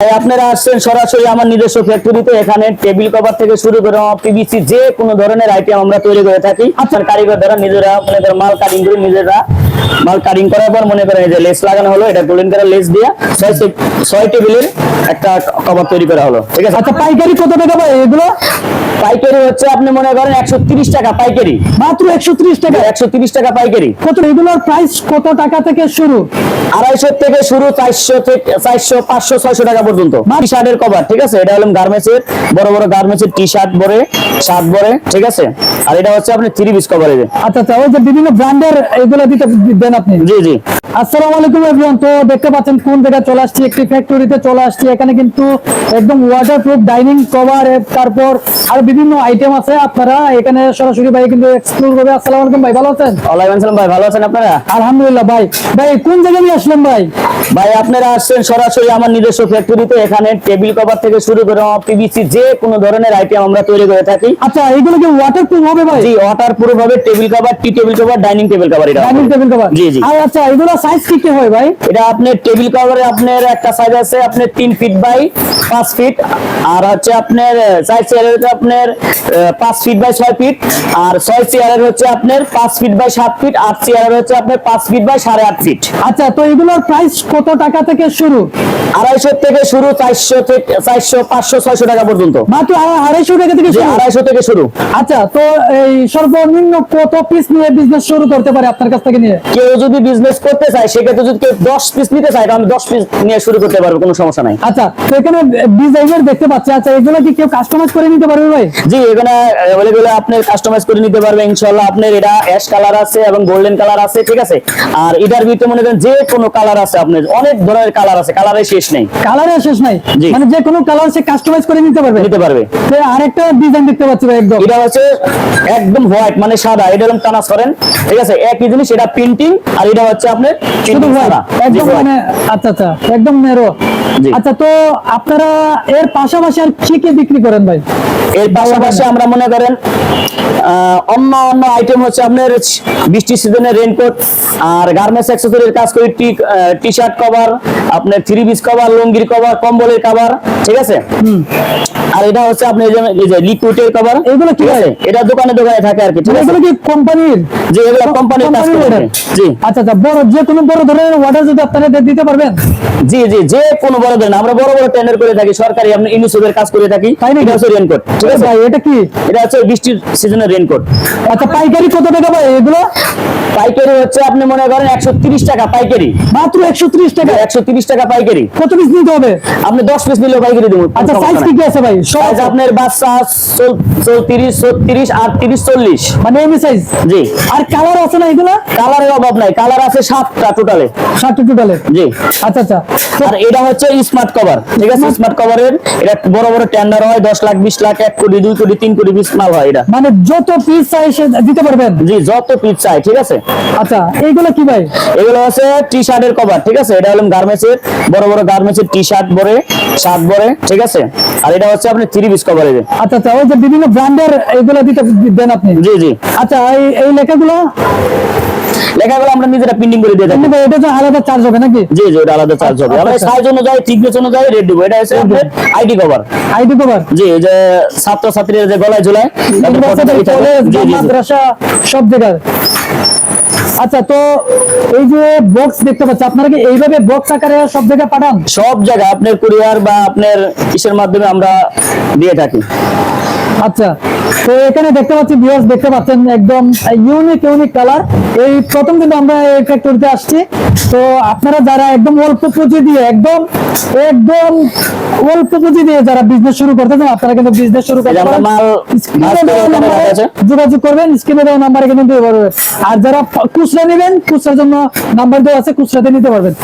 আপনারা আসছেন সরাসরি আমার নিজস্ব ফ্যাক্টরিতে এখানে টেবিল কভার থেকে শুরু করে পিভিসি যে কোনো ধরনের আইটেম আমরা তৈরি করে থাকি। আপনার কারিগর দ্বারা নিজেরা মনে করেন মাল কাটিং করে নিজেরা মাল কাটিং করার পর মনে করেন এই যে লেস লাগানো হলো এটা গোল্ডেন কালার লেস দিয়ে ছয় ছয় টেবিলের একটা কভার তৈরি করা হলো। ঠিক আছে? আচ্ছা পাইকারি কত টাকা ভাই এগুলো? পাইকারি হচ্ছে আপনি মনে করেন একশো তিরিশ টাকা পাইকারি। মাত্র একশো ত্রিশ টাকা? একশো তিরিশ টাকা পাইকারি। কত এগুলোর প্রাইস কত টাকা থেকে শুরু? আড়াইশো থেকে শুরু চারশো থেকে চারশো পাঁচশো ছয়শো টাকা পর্যন্ত। টি শার্টের কভার ঠিক আছে? এটা হলো গার্মেন্টস এর বড় বড় গার্মেন্টস এর টি শার্ট বরে শার্ট বরে ঠিক আছে? আর এটা হচ্ছে আপনি থ্রি পিস কভার এই যে। আচ্ছা আচ্ছা ওই যে বিভিন্ন ব্র্যান্ডের এগুলো দিতে দেন আপনি? জি জি। আসসালামু আলাইকুম এভরিওয়ান তো দেখতে পাচ্ছেন কোন জায়গায় চলে আসছি একটি ফ্যাক্টরিতে চলে আসছি। এখানে কিন্তু একদম ওয়াটারপ্রুফ ডাইনিং কভার তারপর আর বিভিন্ন আইটেম আছে আপনারা। এখানে সরাসরি ভাই কিন্তু এক্সপ্লোর করবে আসসালামু আলাইকুম ভাই ভালো আছেন? ওয়ালাইকুম আসসালাম ভাই ভালো আছেন আপনারা? আলহামদুলিল্লাহ ভাই। ভাই কোন জায়গায় নিয়ে আসলেন ভাই? ভাই আপনারা আসছেন সরাসরি আমার নিজস্ব ফ্যাক্টরিতে এখানে টেবিল কভার থেকে শুরু করে পিভিসি যে কোনো ধরনের আইটেম আমরা তৈরি করে থাকি। আচ্ছা এগুলো কি ওয়াটারপ্রুফ হবে ভাই? জি ওয়াটার পুরো ভাবে টেবিল কভার টি table cover dining table cover এটা ডাইনিং টেবিল কভার জি জি। আর আচ্ছা এগুলো সাইজ কি কি হয় ভাই? এটা আপনার টেবিল কভারে আপনার একটা সাইজ আছে আপনার তিন ফিট বাই পাঁচ ফিট আর হচ্ছে আপনার সাইজ চেয়ারের হচ্ছে আপনার আহ, পাঁচ ফিট বাই ছয় ফিট আর ছয় চেয়ারের হচ্ছে আপনার পাঁচ ফিট বাই সাত ফিট আট চেয়ারের হচ্ছে আপনার পাঁচ ফিট বাই সাড়ে আট ফিট আচ্ছা তো এগুলোর প্রাইস কত টাকা থেকে শুরু? আড়াইশো থেকে শুরু চারশো থেকে চারশো পাঁচশো ছয়শো টাকা পর্যন্ত। মাত্র আড়াইশো টাকা থেকে শুরু? আড়াইশো থেকে শুরু। আচ্ছা তো এই সর্বনিম্ন কত পিস নিয়ে বিজনেস শুরু করতে পারে আপনার কাছ থেকে নিয়ে? কেউ যদি বিজনেস করতে চায় সেক্ষেত্রে যদি কেউ দশ পিস নিতে চায় তাহলে দশ পিস নিয়ে শুরু করতে পারবে কোনো সমস্যা নাই। আচ্ছা তো এখানে ডিজাইনের দেখতে পাচ্ছি। আচ্ছা এগুলো কি কেউ কাস্টমাইজ করে নিতে পারবে ভাই? জি এখানে অ্যাভেলেবল আপনি কাস্টমাইজ করে নিতে পারবেন ইনশাআল্লাহ আপনার এটা অ্যাশ কালার আছে এবং গোল্ডেন কালার আছে ঠিক আছে? আর এটার ভিতরে মনে করেন যে কোনো কালার আছে আপনার অনেক ধরনের কালার আছে কালারের শেষ নেই। কালারের শেষ নাই? মানে যে কোনো কালার সে কাস্টমাইজ করে নিতে পারবে? নিতে পারবে। তো আরেকটা ডিজাইন দেখতে পাচ্ছি একদম। এটা হচ্ছে একদম হোয়াইট মানে সাদা। এটা এরকম টানাস করেন। ঠিক আছে? একই জিনিস এটা প্রিন্টিং আর এটা হচ্ছে আপনার শুধু। জি, একদম মানে আচ্ছা আচ্ছা একদম নেরো আচ্ছা তো আপনারা এর পাশাপাশি আর কি কি বিক্রি করেন ভাই? এর পাশাপাশি আমরা মনে করেন অন্য অন্য আইটেম হচ্ছে আপনার বৃষ্টি সিজনের রেনকোট আর গার্মেন্টস অ্যাক্সেসরির কাজ করি টি টি শার্ট কভার আপনার থ্রি পিস কভার লুঙ্গির কভার কম্বলের কভার ঠিক আছে? আর এটা হচ্ছে আপনি এই যে- লিকুইডের কভার এগুলো কি আছে? এটা দোকানে দোকানে থাকে আর কি ঠিক আছে? কি কোম্পানির? যে এগুলো কোম্পানির কাজ করে জি। আচ্ছা আচ্ছা বড় যে কোনো বড় ধরনের অর্ডার যদি আপনারা দিতে পারবেন? জি জি যে কোনো বড় ধরেন আমরা বড় বড় টেন্ডার করে থাকি সরকারি আপনি ইউনিসেফের কাজ করে থাকি তাই নাকি? এটা হচ্ছে রেনকোট ঠিক আছে? ভাই এটা কি? এটা হচ্ছে বৃষ্টির সিজনের রেনকোট আচ্ছা পাইকারি কত টাকা ভাই এগুলো? পাইকারি হচ্ছে আপনি মনে করেন একশো তিরিশ টাকা পাইকারি। মাত্র একশো ত্রিশ টাকা? একশো তিরিশ টাকা পাইকারি। কত পিস নিতে হবে? আপনি দশ পিস নিলেও পাইকারি দেবো। আচ্ছা সাইজ কি কি আছে ভাই? সব আপনার বাচ্চা চৌত্রিশ ছত্রিশ আটত্রিশ চল্লিশ। মানে এমনি সাইজ জি। আর কালার আছে না এগুলো? কালারের অভাব নাই। কালার আছে সাতটা টোটালে ষাটটি টোটালে জি। আচ্ছা আচ্ছা। আর এটা হচ্ছে স্মার্ট কভার ঠিক আছে? স্মার্ট কভারের এটা বড় বড় টেন্ডার হয় দশ লাখ বিশ লাখ এক কোটি দুই কোটি তিন কোটি বিশ মাল হয় এটা। মানে যত পিস চাই সে দিতে পারবেন? জি যত পিস চাই ঠিক আছে? আচ্ছা এইগুলো কি ভাই? এগুলো হচ্ছে টি শার্টের কভার ঠিক আছে? এটা হলো গার্মেন্টস এর বড় বড় গার্মেন্টস এর টি শার্ট বরে শার্ট বরে ঠিক আছে? আর এটা হচ্ছে আপনি থ্রি পিস কভার আচ্ছা আচ্ছা ওই যে বিভিন্ন ব্র্যান্ডের এইগুলো দিতে দেন আপনি? জি জি। আচ্ছা এই এই লেখাগুলো? লেখাগুলো আমরা নিজেরা প্রিন্টিং করে দিয়ে থাকি। এটা তো আলাদা চার্জ হবে নাকি? জি জি ওটা আলাদা চার্জ হবে। আচ্ছা, আমরা আচ্ছা। সাইজ অনুযায়ী থিকনেস অনুযায়ী রেট দেবো। এটা হচ্ছে আপনার আইডি কভার আইডি কভার জি এই যে ছাত্র ছাত্রীরা যে গলায় ঝুলায়। মাদ্রাসা সব জায়গায়। আচ্ছা তো এই যে বক্স দেখতে পাচ্ছি আপনারা কি এইভাবে বক্স আকারে সব জায়গায় পাঠান? সব জায়গায় আপনার কুরিয়ার বা আপনার কিসের মাধ্যমে আমরা দিয়ে থাকি। আচ্ছা তো এখানে দেখতে পাচ্ছি ভিউয়ার্স দেখতে পাচ্ছেন একদম ইউনিক ইউনিক কালার এই প্রথম কিন্তু আমরা এই ফ্যাক্টরিতে আসছি। তো আপনারা যারা একদম অল্প পুঁজি দিয়ে একদম একদম অল্প পুঁজি দিয়ে যারা বিজনেস শুরু করতে চান আপনারা কিন্তু বিজনেস শুরু করতে পারেন। যোগাযোগ করবেন স্ক্রিনে দেওয়া নাম্বারে কিন্তু দিতে পারবেন। আর যারা খুচরা নেবেন খুচরার জন্য নাম্বার দেওয়া আছে খুচরাতে নিতে পারবেন।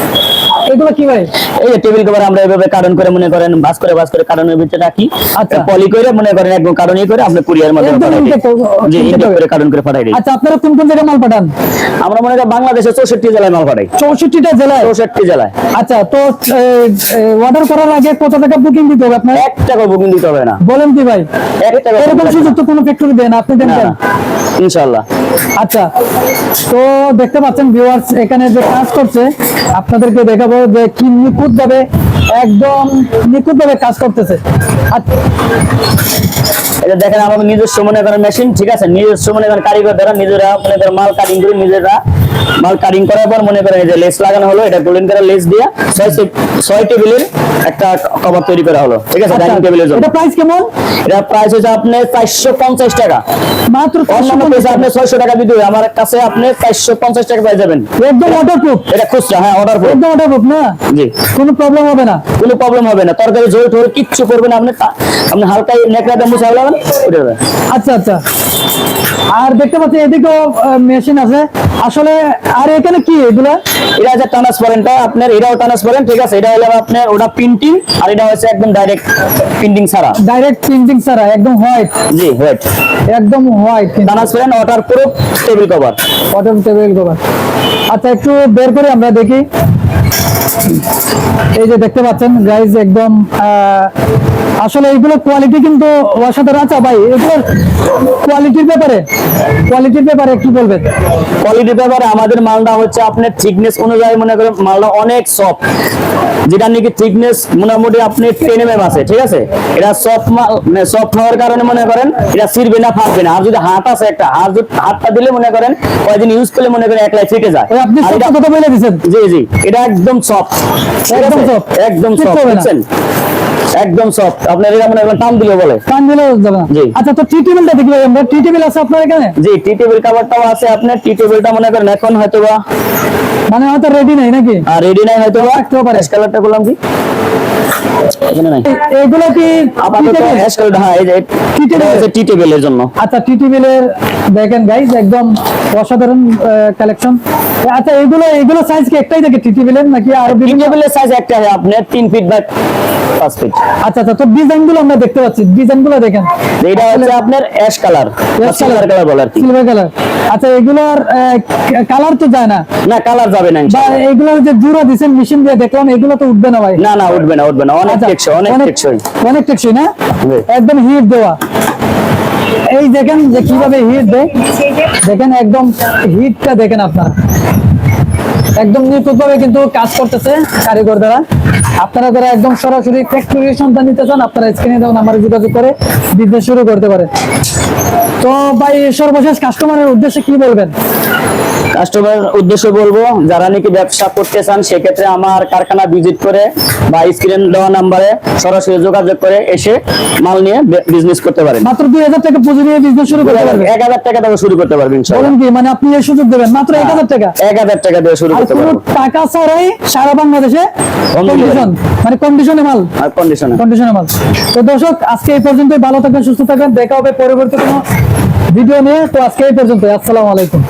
এগুলো কি ভাই? এই যে টেবিল কভার আমরা এভাবে কারণ করে মনে করেন ভাস করে ভাস করে কারণের ভিতরে রাখি। আচ্ছা। পলি করে মনে করেন একদম করে আপনি কুরিয়ার মাধ্যমে একদম পাঠাই দিই। intake করে- জি ইনটেক করে। করে কার্টন করে পাঠাই দিই আচ্ছা আপনারা কোন কোন জায়গায় মাল পাঠান? আমরা মনে করি বাংলাদেশে চৌষট্টি জেলায় মাল পাঠাই। জেলায়? চৌষট্টি জেলায়। আচ্ছা তো অর্ডার করার আগে কত টাকা বুকিং দিতে হবে আপনার? টাকা বুকিং দিতে হবে না। বলেন কি ভাই? এক টাকা এরকম সুযোগ তো কোনো ফ্যাক্টরি দেন আপনি দেন কেন? ইনশাআল্লাহ। আচ্ছা তো দেখতে পাচ্ছেন ভিউয়ার্স এখানে যে কাজ করছে আপনাদেরকে দেখাবো যে কি নিখুঁত ভাবে একদম নিখুঁত ভাবে কাজ করতেছে। আচ্ছা, এটা দেখেন, আমাদের নিজস্ব মনে করেন মেশিন ঠিক আছে? নিজস্ব মনে করেন কারিগর দ্বারা নিজেরা মনে করেন মাল কাটিং করে নিজেরা মাল কাটিং করার পর মনে করেন এই যে লেস লাগানো হলো এটা গোল্ডেন কালার লেস দিয়ে ছয় ছয় টেবিলের একটা কভার তৈরি করা হলো। ঠিক আছে ডাইনিং টেবিলের জন্য। এটা প্রাইস কেমন? এটা প্রাইস হচ্ছে চারশো পঞ্চাশ টাকা। মাত্র অন্যান্য 450 পেজে আপনি ছয়শো টাকা দিতে আমার কাছে আপনি চারশো পঞ্চাশ টাকা পেয়ে যাবেন। একদম ওয়াটারপ্রুফ এটা খুচরা হ্যাঁ অর্ডার করুন একদম ওয়াটারপ্রুফ না? জি। কোনো প্রবলেম হবে না। কোনো প্রবলেম হবে না। তরকারি ঝোল টোল কিচ্ছু করবেন আপনি আপনি হালকা নেকড়াতে মুছা হলাবেন আচ্ছা আচ্ছা। আর দেখতে পাচ্ছি এদিকেও মেশিন আছে। আসলে আর এখানে কি এগুলা? এটা হচ্ছে ট্রান্সপারেন্টটা আপনার এটাও ট্রান্সপারেন্ট ঠিক আছে? এটা হলো আপনার ওটা প্রিন্টিং আর এটা হচ্ছে একদম ডাইরেক্ট প্রিন্টিং ছাড়া। ডাইরেক্ট প্রিন্টিং ছাড়া একদম হোয়াইট জি হোয়াইট একদম white transparent waterproof table cover cotton table cover আচ্ছা একটু বের করে আমরা দেখি। এই যে দেখতে পাচ্ছেন গাইজ একদম আহ, আসলে এইগুলো কোয়ালিটি কিন্তু অসাধারণ। আচ্ছা ভাই এগুলোর কোয়ালিটির ব্যাপারে কোয়ালিটির ব্যাপারে কি বলবেন? কোয়ালিটি ব্যাপারে আমাদের মালটা হচ্ছে আপনার থিকনেস অনুযায়ী মনে করেন মালটা অনেক সফট যেটা নাকি থিকনেস মোটামুটি আপনি টেন এম আছে ঠিক আছে? এটা সফট মাল মানে সফট হওয়ার কারণে মনে করেন এটা ছিড়বে না ফাটবে না। আর যদি হাত আছে একটা হাত যদি- হাতটা দিলে মনে করেন কয়েকদিন ইউজ করলে মনে করেন একলাই ফিটে যায়। আপনি কথা বলে দিচ্ছেন জি জি। এটা একদম সফট একদম soft। একদম সফট বুঝছেন? একদম সফট আপনার এটা মনে টান দিলে বলে। কান দিলেও যাবে না। জি। আচ্ছা তো টি টেবিলটা দেখি ভাই আমরা। টি টেবিল আছে আপনার এখানে? জি টি টেবিল কাভারটাও আছে আপনার। টি টেবিলটা মনে করেন এখন হয়তো বা মানে হয়তো রেডি নাই নাকি? আর রেডি নাই হয়তো বা রাখতেও পারে। অ্যাশ করলাম কি এখানে নাই। এইগুলো কি আপাতত tea table? অ্যাশ কালারটা হ্যাঁ এই যে টি টেবিল হচ্ছে টি টেবিলের জন্য। আচ্ছা টি টেবিলের দেখেন একদম অসাধারণ কালেকশন আচ্ছা এগুলো এগুলো সাইজ কি একটাই থাকে টি টেবিলের নাকি আরও বিভিন্ন? টেবিলের সাইজ একটা হয় আপনার তিন ফিট বাই পাঁচ ফিট আচ্ছা আচ্ছা তো ডিজাইনগুলো আমরা দেখতে পাচ্ছি। ডিজাইনগুলো দেখেন। এটা হচ্ছে আপনার ash colour silver colour silver colour আচ্ছা এগুলোর কালার তো যায় না? না কালার যাবে না এগুলোর যে জোড়া দিচ্ছেন মেশিন দিয়ে দেখলাম এগুলো তো উঠবে না ভাই। না না উঠবে না উঠবে না। অনেক আচ্ছা, টেকসই অনেক টেকসই অনেক টেকসই না? একদম হিট দেওয়া। এই দেখেন যে কীভাবে হিট দেয়। দেখেন একদম হিটটা দেখেন আপনারা। একদম নিখুঁতভাবে কিন্তু কাজ করতেছে কারিগর দ্বারা। আপনারা যারা একদম সরাসরি ফ্যাক্টরি সন্ধান নিতে চান, আপনারা স্ক্রিনে দেওয়া নাম্বারে যোগাযোগ করে বিজনেস শুরু করতে পারে তো ভাই, সর্বশেষ কাস্টমারের উদ্দেশ্যে কি বলবেন? কাস্টমার উদ্দেশ্য বলব যারা নাকি ব্যবসা করতে চান সেক্ষেত্রে আমার কারখানা ভিজিট করে বা স্ক্রিন দেওয়া নাম্বারে সরাসরি যোগাযোগ করে এসে মাল নিয়ে বিজনেস করতে পারেন। মাত্র দুই হাজার টাকা পুঁজি নিয়ে বিজনেস শুরু করতে পারবেন? এক হাজার টাকা থেকে শুরু করতে পারবেন বলেন কি মানে আপনি এই সুযোগ দেবেন মাত্র এক হাজার টাকা? এক হাজার টাকা দিয়ে শুরু করতে কোনো পারব। টাকা ছাড়াই সারা বাংলাদেশে কন্ডিশন মানে কন্ডিশনে মাল। আর কন্ডিশনে কন্ডিশনে মাল। তো দর্শক আজকে এই পর্যন্তই ভালো থাকবেন সুস্থ থাকবেন দেখা হবে পরবর্তী কোনো ভিডিও নিয়ে। তো আজকে এই পর্যন্ত আসসালামু আলাইকুম।